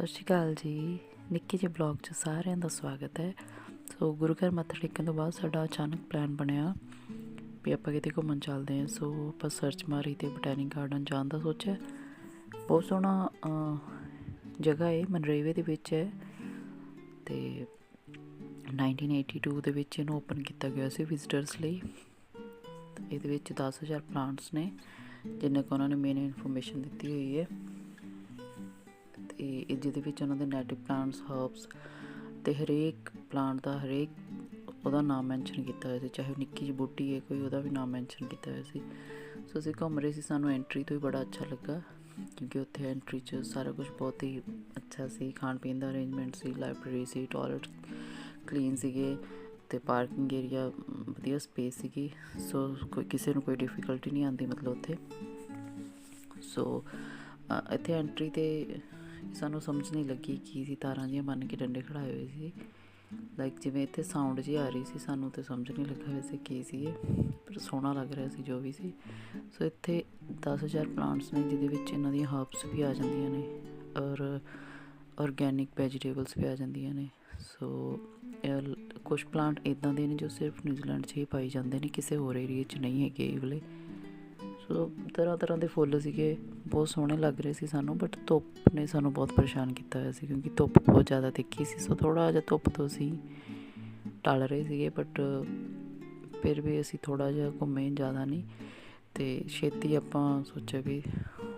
ਸਤਿ ਸ਼੍ਰੀ ਅਕਾਲ ਜੀ। ਨਿੱਕੇ ਜਿਹੇ ਬਲੌਗ 'ਚ ਸਾਰਿਆਂ ਦਾ ਸਵਾਗਤ ਹੈ। ਸੋ ਗੁਰੂ ਘਰ ਮੱਥਾ ਟੇਕਣ ਤੋਂ ਬਾਅਦ ਸਾਡਾ ਅਚਾਨਕ ਪਲਾਨ ਬਣਿਆ ਵੀ ਆਪਾਂ ਕਿਤੇ ਘੁੰਮਣ ਚੱਲਦੇ ਹਾਂ। ਸੋ ਆਪਾਂ ਸਰਚ ਮਾਰੀ ਤੇ ਬੋਟੈਨਿਕ ਗਾਰਡਨ ਜਾਣ ਦਾ ਸੋਚਿਆ। ਬਹੁਤ ਸੋਹਣਾ ਜਗ੍ਹਾ ਹੈ, ਮਨਰੇਵੇ ਦੇ ਵਿੱਚ ਹੈ। ਤੇ 1982 ਦੇ ਵਿੱਚ ਇਹਨੂੰ ਓਪਨ ਕੀਤਾ ਗਿਆ ਸੀ ਵਿਜ਼ਿਟਰਸ ਲਈ। ਤੇ ਇਹਦੇ ਵਿੱਚ 10000 ਪਲਾਂਟਸ ਨੇ, ਜਿੰਨੇ ਕੋ ਉਹਨਾਂ ਨੇ ਮੇਨ ਇਨਫੋਰਮੇਸ਼ਨ ਦਿੱਤੀ ਹੋਈ ਹੈ। ਇਹ ਜਿਹਦੇ ਵਿੱਚ ਉਹਨਾਂ ਦੇ ਨੈਟਿਵ ਪਲਾਂਟਸ ਹਰਬਸ ਤੇ ਹਰੇਕ ਪਲਾਂਟ ਦਾ ਹਰੇਕ ਉਹਦਾ ਨਾਮ ਮੈਂਸ਼ਨ ਕੀਤਾ ਹੋਇਆ ਸੀ, ਚਾਹੇ ਉਹ ਨਿੱਕੀ ਜਿਹੀ ਬੂਟੀ ਹੈ ਕੋਈ, ਉਹਦਾ ਵੀ ਨਾਮ ਮੈਂਸ਼ਨ ਕੀਤਾ ਹੋਇਆ ਸੀ। ਸੋ ਅਸੀਂ ਘੁੰਮ ਰਹੇ ਸੀ, ਸਾਨੂੰ ਐਂਟਰੀ ਤੋਂ ਹੀ ਬੜਾ ਅੱਛਾ ਲੱਗਾ, ਕਿਉਂਕਿ ਉੱਥੇ ਐਂਟਰੀ 'ਚ ਸਾਰਾ ਕੁਝ ਬਹੁਤ ਹੀ ਅੱਛਾ ਸੀ, ਖਾਣ ਪੀਣ ਦਾ ਅਰੇਂਜਮੈਂਟ ਸੀ ਲਾਇਬ੍ਰੇਰੀ ਸੀ ਟਾਇਲਟ ਕਲੀਨ ਸੀਗੇ ਤੇ ਪਾਰਕਿੰਗ ਏਰੀਆ ਵਧੀਆ ਸਪੇਸ ਸੀਗੀ, ਸੋ ਕੋਈ ਕਿਸੇ ਨੂੰ ਕੋਈ ਡਿਫਿਕਲਟੀ ਨਹੀਂ ਆਉਂਦੀ ਮਤਲਬ ਉੱਥੇ। ਸੋ ਇੱਥੇ ਐਂਟਰੀ ਤੇ ਸਾਨੂੰ ਸਮਝ ਨਹੀਂ ਲੱਗੀ ਕੀ ਸੀ, ਤਾਰਾਂ ਜਿਹੀਆਂ ਬੰਨ ਕੇ ਡੰਡੇ ਖੜਾਏ ਹੋਏ ਸੀ। ਲਾਈਕ ਜਿਵੇਂ ਇੱਥੇ ਸਾਊਂਡ ਜੀ ਆ ਰਹੀ ਸੀ, ਸਾਨੂੰ ਤੇ ਸਮਝ ਨਹੀਂ ਲੱਗਾ ਵੈਸੇ ਕੀ ਸੀ ਇਹ, ਪਰ ਸੋਹਣਾ ਲੱਗ ਰਿਹਾ ਸੀ ਜੋ ਵੀ ਸੀ। ਸੋ ਇੱਥੇ 10000 ਪਲਾਂਟਸ ਨੇ, ਜਿਹਦੇ ਵਿੱਚ ਇਹਨਾਂ ਦੀਆਂ ਹਰਬਸ ਵੀ ਆ ਜਾਂਦੀਆਂ ਨੇ ਔਰ ਆਰਗੈਨਿਕ ਵੈਜੀਟੇਬਲਸ ਵੀ ਆ ਜਾਂਦੀਆਂ ਨੇ। ਸੋ ਕੁਝ ਪਲਾਂਟ ਇਦਾਂ ਦੇ ਨੇ ਜੋ ਸਿਰਫ ਨਿਊਜ਼ੀਲੈਂਡ 'ਚ ਹੀ ਪਾਏ ਜਾਂਦੇ ਨੇ, ਕਿਸੇ ਹੋਰ ਏਰੀਆ 'ਚ ਨਹੀਂ ਹੈਗੇ ਇਹ ਵਾਲੇ। ਤਰ੍ਹਾਂ ਤਰ੍ਹਾਂ ਦੇ ਫੁੱਲ ਸੀਗੇ, ਬਹੁਤ ਸੋਹਣੇ ਲੱਗ ਰਹੇ ਸੀ ਸਾਨੂੰ ਬਟ ਧੁੱਪ ਨੇ ਸਾਨੂੰ ਬਹੁਤ ਪਰੇਸ਼ਾਨ ਕੀਤਾ ਹੋਇਆ ਸੀ, ਕਿਉਂਕਿ ਧੁੱਪ ਬਹੁਤ ਜ਼ਿਆਦਾ ਤਿੱਖੀ ਸੀ ਸੋ ਥੋੜਾ ਜਿਹਾ ਧੁੱਪ ਤੋਂ ਸੀ ਟਲ ਰਹੇ ਸੀਗੇ ਬਟ ਫਿਰ ਵੀ ਅਸੀਂ ਥੋੜਾ ਜਿਹਾ ਘੁੰਮੇ, ਜ਼ਿਆਦਾ ਨਹੀਂ, ਤੇ ਛੇਤੀ ਆਪਾਂ ਸੋਚਿਆ ਵੀ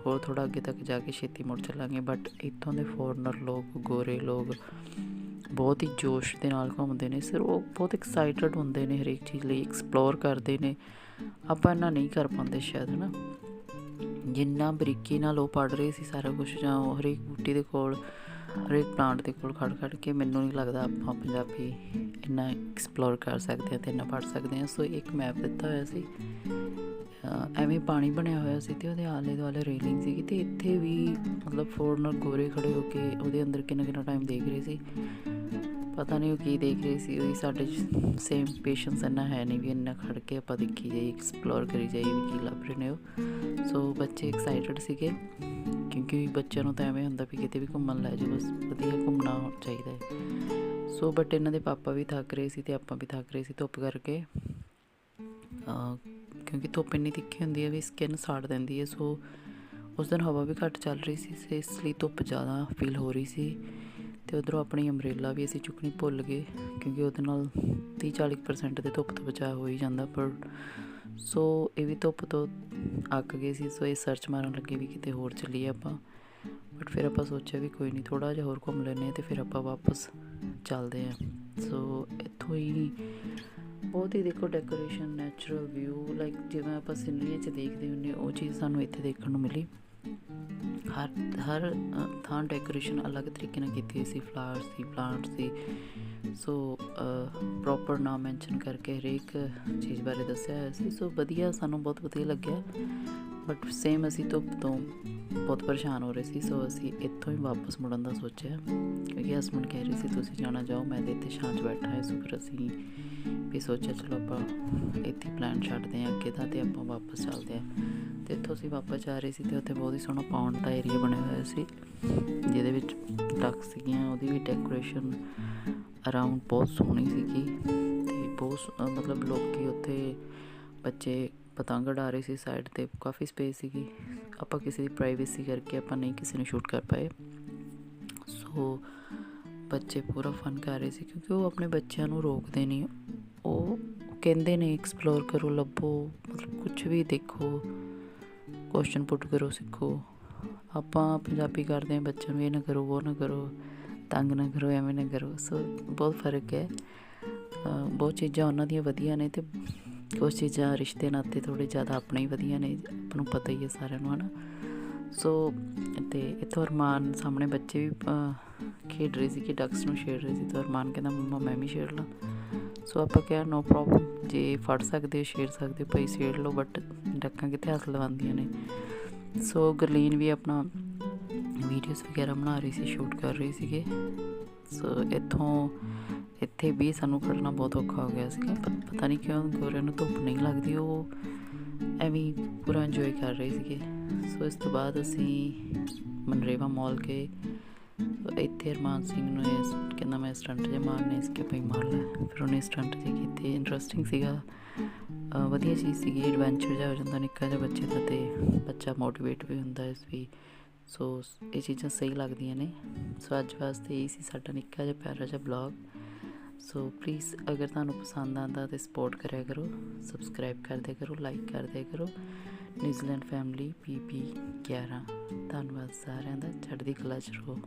ਹੋਰ ਥੋੜਾ ਅੱਗੇ ਤੱਕ ਜਾ ਕੇ ਛੇਤੀ ਮੁੜ ਚੱਲਾਂਗੇ ਬਟ ਇੱਥੋਂ ਦੇ ਫੋਰਨਰ ਲੋਕ, ਗੋਰੇ ਲੋਕ ਬਹੁਤ ਹੀ ਜੋਸ਼ ਦੇ ਨਾਲ ਘੁੰਮਦੇ ਨੇ, ਸਿਰ ਉਹ ਬਹੁਤ ਐਕਸਾਈਟਡ ਹੁੰਦੇ ਨੇ ਹਰੇਕ ਚੀਜ਼ ਲਈ ਐਕਸਪਲੋਰ ਕਰਦੇ ਨੇ। ਆਪਾਂ ਇਹਨਾਂ ਨਹੀਂ ਕਰ ਪਾਉਂਦੇ ਸ਼ਾਇਦ ਨਾ ਜਿੰਨਾ ਬਰੀਕੀ ਨਾਲ ਉਹ ਪੜ ਰਹੇ ਸੀ ਸਾਰਾ ਕੁਝ ਜਾਂ ਉਹ ਹਰੇਕ ਬੂਟੀ ਦੇ ਕੋਲ, ਹਰੇਕ ਪਲਾਂਟ ਦੇ ਕੋਲ ਖੜ ਖੜ ਕੇ, ਮੈਨੂੰ ਨਹੀਂ ਲੱਗਦਾ ਆਪਾਂ ਪੰਜਾਬੀ ਇੰਨਾ ਐਕਸਪਲੋਰ ਕਰ ਸਕਦੇ ਹਾਂ ਤੇ ਇੰਨਾ ਪੜ ਸਕਦੇ ਹਾਂ। ਸੋ ਇੱਕ ਮੈਪ ਦਿੱਤਾ ਹੋਇਆ ਸੀ। ਐਵੇਂ ਪਾਣੀ ਬਣਿਆ ਹੋਇਆ ਸੀ ਤੇ ਉਹਦੇ ਆਲੇ ਦੁਆਲੇ ਰੇਲਿੰਗ ਸੀਗੀ ਤੇ ਇੱਥੇ ਵੀ ਮਤਲਬ ਫੋਰਨਰ ਗੋਰੇ ਖੜੇ ਹੋ ਕੇ ਉਹਦੇ ਅੰਦਰ ਕਿੰਨਾ ਕਿੰਨਾ ਟਾਈਮ ਦੇਖ ਰਹੇ ਸੀ। ਪਤਾ ਨਹੀਂ ਉਹ ਕੀ ਦੇਖ ਰਹੇ ਸੀ, ਉਹੀ ਸਾਡੇ ਸੇਮ ਪੇਸ਼ੈਂਸ ਇੰਨਾ ਹੈ ਨਹੀਂ ਵੀ ਇੰਨਾ ਖੜ ਕੇ ਆਪਾਂ ਦੇਖੀ ਜਾਈ ਐਕਸਪਲੋਰ ਕਰੀ ਜਾਈ ਵੀ ਕੀ ਲੱਭ ਰਹੇ ਨੇ ਉਹ। ਸੋ ਬੱਚੇ ਐਕਸਾਈਟਡ ਸੀਗੇ, ਕਿਉਂਕਿ ਬੱਚਿਆਂ ਨੂੰ ਤਾਂ ਐਵੇਂ ਹੁੰਦਾ ਵੀ ਕਿਤੇ ਵੀ ਘੁੰਮਣ ਲੈ ਜਾਓ, ਬਸ ਵਧੀਆ ਘੁੰਮਣਾ ਚਾਹੀਦਾ ਹੈ। ਸੋ ਬਟ ਇਹਨਾਂ ਦੇ ਪਾਪਾ ਵੀ ਥੱਕ ਰਹੇ ਸੀ ਤੇ ਆਪਾਂ ਵੀ ਥੱਕ ਰਹੇ ਸੀ ਧੁੱਪ ਕਰਕੇ। ਕਿਉਂਕਿ ਧੁੱਪ ਇੰਨੀ ਤਿੱਖੀ ਹੁੰਦੀ ਹੈ ਵੀ ਸਕਿਨ ਸਾੜ ਦਿੰਦੀ ਹੈ ਸੋ ਉਸ ਦਿਨ ਹਵਾ ਵੀ ਘੱਟ ਚੱਲ ਰਹੀ ਸੀ, ਇਸ ਲਈ ਧੁੱਪ ਜ਼ਿਆਦਾ ਫੀਲ ਹੋ ਰਹੀ ਸੀ। ਤੇ ਉਧਰੋਂ ਆਪਣੀ ਅੰਬ੍ਰੇਲਾ ਵੀ ਅਸੀਂ ਚੁੱਕਣੀ ਭੁੱਲ ਗਏ ਕਿਉਂਕਿ ਉਹਦੇ ਨਾਲ 30-40% ਦੇ ਧੁੱਪ ਤੋਂ ਬਚਾਅ ਹੋ ਹੀ ਜਾਂਦਾ ਪਰ ਸੋ ਇਹ ਵੀ ਧੁੱਪ ਤੋਂ ਅੱਕ ਗਏ ਸੀ ਸੋ ਇਹ ਸਰਚ ਮਾਰਨ ਲੱਗੇ ਵੀ ਕਿਤੇ ਹੋਰ ਚੱਲੀਏ ਆਪਾਂ। ਬਟ ਫਿਰ ਆਪਾਂ ਸੋਚਿਆ ਵੀ ਕੋਈ ਨਹੀਂ ਥੋੜਾ ਜਿਹਾ ਹੋਰ ਘੁੰਮ ਲੈਨੇ ਤੇ ਫਿਰ ਆਪਾਂ ਵਾਪਸ ਚੱਲਦੇ ਆਂ ਸੋ ਇੱਥੋਂ ਹੀ ਬਹੁਤ ਹੀ ਦੇਖੋ ਡੈਕੋਰੇਸ਼ਨ ਨੈਚੁਰਲ ਵਿਊ ਲਾਈਕ ਜਿਵੇਂ ਆਪਾਂ ਸਿਨਰੀਆਂ 'ਚ ਦੇਖਦੇ ਹੁੰਦੇ ਹਾਂ, ਉਹ ਚੀਜ਼ ਸਾਨੂੰ ਇੱਥੇ ਦੇਖਣ ਨੂੰ ਮਿਲੀ। ਹਰ ਹਰ ਥਾਂ ਡੈਕੋਰੇਸ਼ਨ ਅਲੱਗ ਤਰੀਕੇ ਨਾਲ ਕੀਤੀ ਹੋਈ ਸੀ ਫਲਾਵਰਸ ਸੀ ਪਲਾਂਟਸ ਸੀ। ਸੋ ਪ੍ਰੋਪਰ ਨਾਮ ਮੈਂਸ਼ਨ ਕਰਕੇ ਹਰੇਕ ਚੀਜ਼ ਬਾਰੇ ਦੱਸਿਆ ਹੋਇਆ ਸੀ। ਸੋ ਵਧੀਆ, ਸਾਨੂੰ ਬਹੁਤ ਵਧੀਆ ਲੱਗਿਆ। ਬਟ ਸੇਮ ਅਸੀਂ ਧੁੱਪ ਤੋਂ ਬਹੁਤ ਪਰੇਸ਼ਾਨ ਹੋ ਰਹੇ ਸੀ ਸੋ ਅਸੀਂ ਇੱਥੋਂ ਹੀ ਵਾਪਸ ਮੁੜਨ ਦਾ ਸੋਚਿਆ। ਕਿਉਂਕਿ ਹਸਬੰਡ ਕਹਿ ਰਹੇ ਸੀ, ਤੁਸੀਂ ਜਾਣਾ ਜਾਓ ਮੈਂ ਤੇ ਇੱਥੇ ਸ਼ਾਂਤ ਬੈਠਾ ਹਾਂ ਸੋ ਫਿਰ ਅਸੀਂ ਵੀ ਸੋਚਿਆ, ਚਲੋ ਆਪਾਂ ਇੱਥੇ ਪਲਾਨ ਛੱਡਦੇ ਹਾਂ, ਅੱਗੇ ਦਾ ਤੇ ਆਪਾਂ ਵਾਪਸ ਚੱਲਦੇ ਹਾਂ। ਤੇ ਇੱਥੋਂ ਅਸੀਂ ਵਾਪਸ ਜਾ ਰਹੇ ਸੀ ਤੇ ਉੱਥੇ ਬਹੁਤ ਹੀ ਸੋਹਣਾ ਪੌਂਡ ਦਾ ਏਰੀਆ ਬਣਿਆ ਹੋਇਆ ਸੀ, ਜਿਹਦੇ ਵਿੱਚ ਡੱਕ ਸੀਗੀਆਂ, ਉਹਦੀ ਵੀ ਡੈਕੋਰੇਸ਼ਨ ਅਰਾਊਂਡ ਬਹੁਤ ਸੋਹਣੀ ਸੀਗੀ। ਤੇ ਬਹੁਤ ਸ- ਮਤਲਬ ਲੋਕੀ ਉੱਥੇ ਬੱਚੇ ਪਤੰਗ ਉਡਾ ਰਹੇ ਸੀ ਸਾਈਡ ਤੇ ਕਾਫੀ ਸਪੇਸ ਸੀਗੀ। ਆਪਾਂ ਕਿਸੇ ਦੀ ਪ੍ਰਾਈਵੇਸੀ ਕਰਕੇ ਆਪਾਂ ਨਹੀਂ ਕਿਸੇ ਨੂੰ ਸ਼ੂਟ ਕਰ ਪਾਏ। ਸੋ ਬੱਚੇ ਪੂਰਾ ਫਨ ਕਰ ਰਹੇ ਸੀ ਕਿਉਂਕਿ ਉਹ ਆਪਣੇ ਬੱਚਿਆਂ ਨੂੰ ਰੋਕਦੇ ਨਹੀਂ। ਉਹ ਕਹਿੰਦੇ ਨੇ ਐਕਸਪਲੋਰ ਕਰੋ, ਲੱਭੋ, ਮਤਲਬ ਕੁਝ ਵੀ ਦੇਖੋ ਕੁਐਸਚਨ ਪੁੱਟ ਕਰੋ, ਸਿੱਖੋ। ਆਪਾਂ ਪੰਜਾਬੀ ਕਰਦੇ ਹਾਂ, ਬੱਚਿਆਂ ਨੂੰ ਇਹ ਨਾ ਕਰੋ, ਉਹ ਨਾ ਕਰੋ, ਤੰਗ ਨਾ ਕਰੋ, ਐਵੇਂ ਨਾ ਕਰੋ। ਸੋ ਬਹੁਤ ਫ਼ਰਕ ਹੈ। ਬਹੁਤ ਚੀਜ਼ਾਂ ਉਹਨਾਂ ਦੀਆਂ ਵਧੀਆ ਨੇ ਤੇ ਕੁਝ ਚੀਜ਼ਾਂ ਰਿਸ਼ਤੇ ਨਾਤੇ ਥੋੜੇ ਜ਼ਿਆਦਾ ਆਪਣੇ ਹੀ ਵਧੀਆ ਨੇ, ਆਪਾਂ ਨੂੰ ਪਤਾ ਹੀ ਹੈ ਸਾਰਿਆਂ ਨੂੰ, ਹਨਾ। ਸੋ ਤੇ ਇੱਥੋਂ ਅਰਮਾਨ ਸਾਹਮਣੇ ਬੱਚੇ ਵੀ ਖੇਡ ਰਹੇ ਸੀ ਕਿ ਡਕਸ ਨੂੰ ਛੇੜ ਰਹੇ ਸੀ, ਤੇ ਅਰਮਾਨ ਕਹਿੰਦਾ, ਮੰਮਾ, ਮੈਂ ਵੀ ਛੇੜ ਲਾਂ। ਸੋ ਆਪਾਂ ਕਿਹਾ ਨੋ ਪ੍ਰੋਬਲਮ ਜੇ ਫੜ ਸਕਦੇ ਹੋ, ਛੇੜ ਸਕਦੇ ਹੋ, ਭਾਈ ਛੇੜ ਲਓ ਬਟ ਡੱਕਾਂ ਕਿੱਥੇ ਹੱਥ ਲਵਾਉਂਦੀਆਂ ਨੇ? ਸੋ ਗਰਲੀਨ ਵੀ ਆਪਣਾ ਵੀਡੀਓਜ਼ ਵਗੈਰਾ ਬਣਾ ਰਹੀ ਸੀ ਸ਼ੂਟ ਕਰ ਰਹੀ ਸੀਗੇ। ਸੋ ਇੱਥੋਂ ਇੱਥੇ ਵੀ ਸਾਨੂੰ ਖੜਨਾ ਬਹੁਤ ਔਖਾ ਹੋ ਗਿਆ ਸੀਗਾ। ਪਤਾ ਨਹੀਂ ਕਿਉਂ ਗੋਰਿਆਂ ਨੂੰ ਧੁੱਪ ਨਹੀਂ ਲੱਗਦੀ, ਉਹ ਐਵੇਂ ਪੂਰਾ ਇੰਜੋਏ ਕਰ ਰਹੇ ਸੀਗੇ। ਸੋ ਇਸ ਤੋਂ ਬਾਅਦ ਅਸੀਂ ਮਨਰੇਵਾ ਮਾਲ ਗਏ। ਇੱਥੇ ਹਰਮਾਨ ਸਿੰਘ ਨੂੰ ਇਸ, ਕਹਿੰਦਾ ਮੈਂ ਸਟੰਟ ਜੇ ਮਾਰਨੇ ਇਸ ਕੇ ਭਈ ਮਾਰ ਲੈ। ਫਿਰ ਉਹਨੇ ਸਟੰਟ ਜੇ ਕੀਤੇ ਇੰਟਰਸਟਿੰਗ ਸੀਗਾ। ਵਧੀਆ ਚੀਜ਼ ਸੀਗੀ ਐਡਵੈਂਚਰ ਜਿਹਾ ਹੋ ਜਾਂਦਾ ਨਿੱਕਾ ਜਿਹਾ ਬੱਚੇ ਦਾ ਤੇ ਬੱਚਾ ਮੋਟੀਵੇਟ ਵੀ ਹੁੰਦਾ ਇਸ ਵੀ। ਸੋ ਇਹ ਚੀਜ਼ਾਂ ਸਹੀ ਲੱਗਦੀਆਂ ਨੇ। ਸੋ ਅੱਜ ਵਾਸਤੇ ਇਹ ਸੀ ਸਾਡਾ ਨਿੱਕਾ ਜਿਹਾ ਪਿਆਰਾ ਜਿਹਾ ਬਲੌਗ ਸੋ ਪਲੀਜ਼ ਅਗਰ ਤੁਹਾਨੂੰ ਪਸੰਦ ਆਂਦਾ ਤੇ ਸਪੋਰਟ ਕਰਿਆ ਕਰੋ ਸਬਸਕ੍ਰਾਈਬ ਕਰਦੇ ਕਰੋ ਲਾਈਕ ਕਰਦੇ ਕਰੋ। ਨਿਊਜ਼ੀਲੈਂਡ ਫੈਮਿਲੀ ਪੀਪੀ 11 ਧੰਨਵਾਦ ਸਾਰਿਆਂ ਦਾ। ਚੜ੍ਹਦੀ ਕਲਾ ਚ ਰਹੋ।